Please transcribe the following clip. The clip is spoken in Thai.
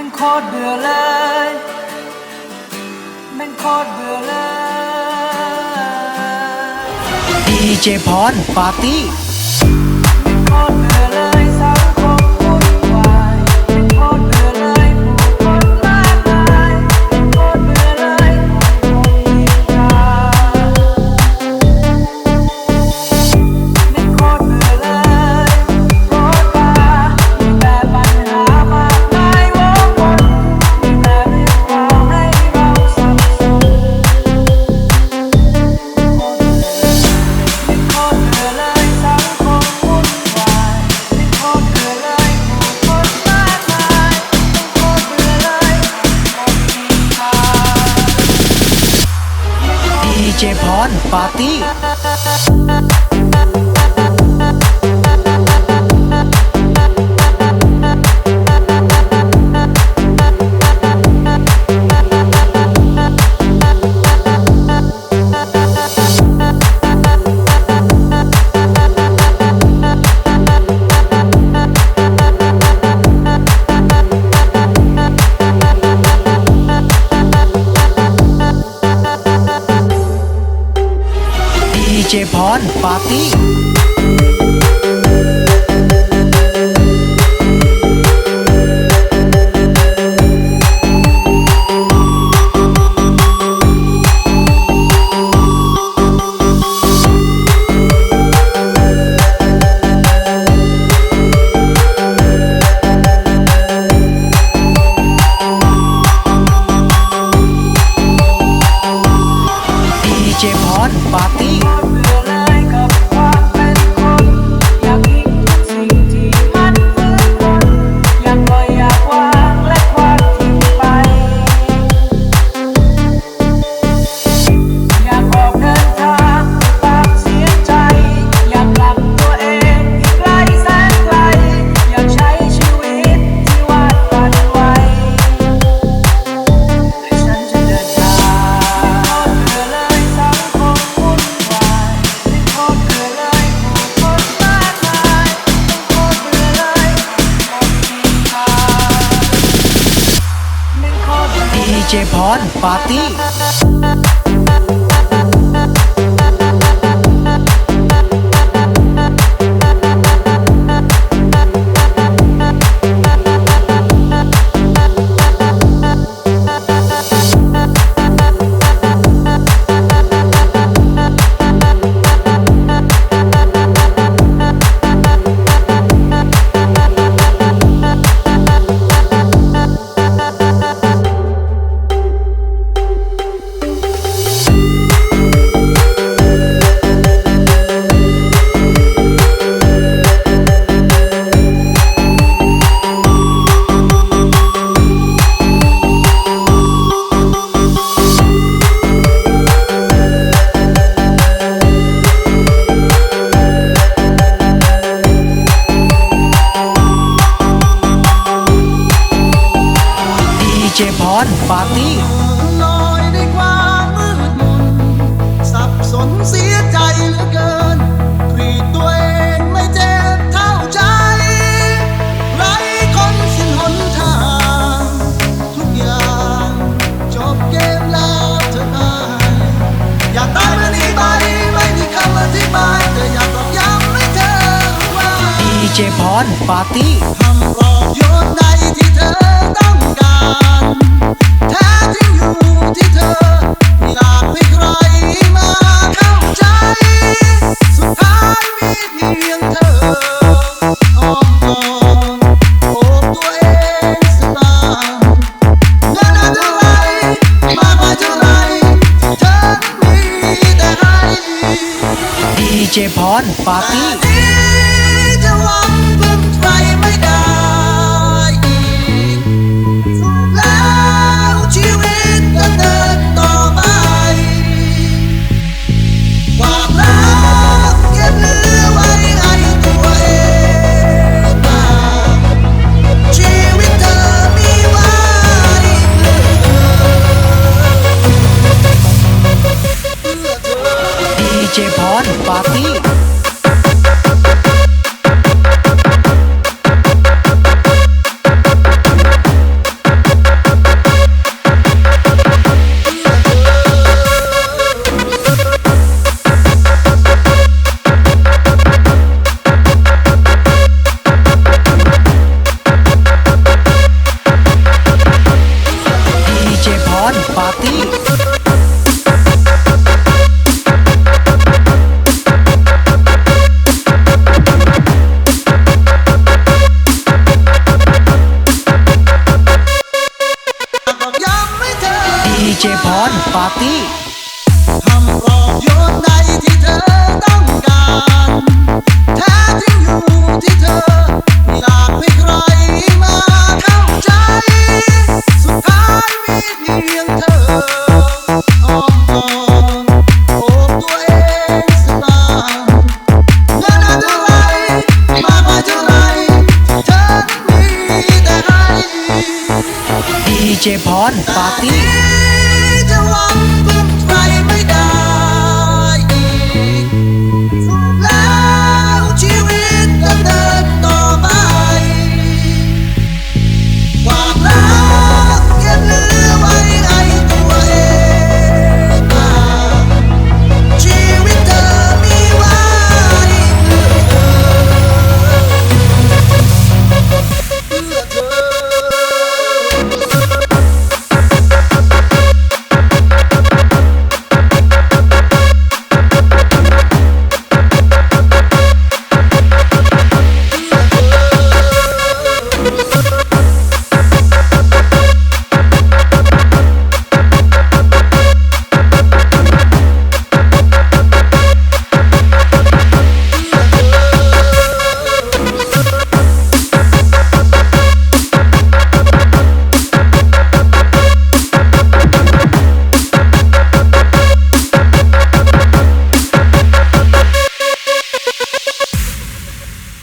ม่งโคตรเบื่อเลยแม่งโคตรเบื่อเลยดีเจพรปาร์ตี้ เเจพรปาร์ตี้ บื่อดี เจพรปาร์ตี้ลอยในความมืดมนสับสนเสียใจเหลือเกินกรีดตัวเองไม่เจ็บเท่าใจ ไรคนสิ้นหนทาง ทุกอย่างจบเกมแล้วเธออายอยากตายมันนี้ไปไม่มีคำอธิบายแต่อยากตอกย้ำให้เธอว่าดีเจพรปาร์ตี้คำปลอบโยนใดที่เธอต้องการ จพรปาร์ตี้จะหวังพึ่งใครไม่ได้อีกสุดแล้วชีวิตจะเดินต่อไปความรักเก็บเหลือไว้ให้ตัวเองบ้าชีวิตเธอมีไว้เพื่อเธอเพื่อเธอ ดีเจพรปาร์ตี้ เจพรปาร์ตี้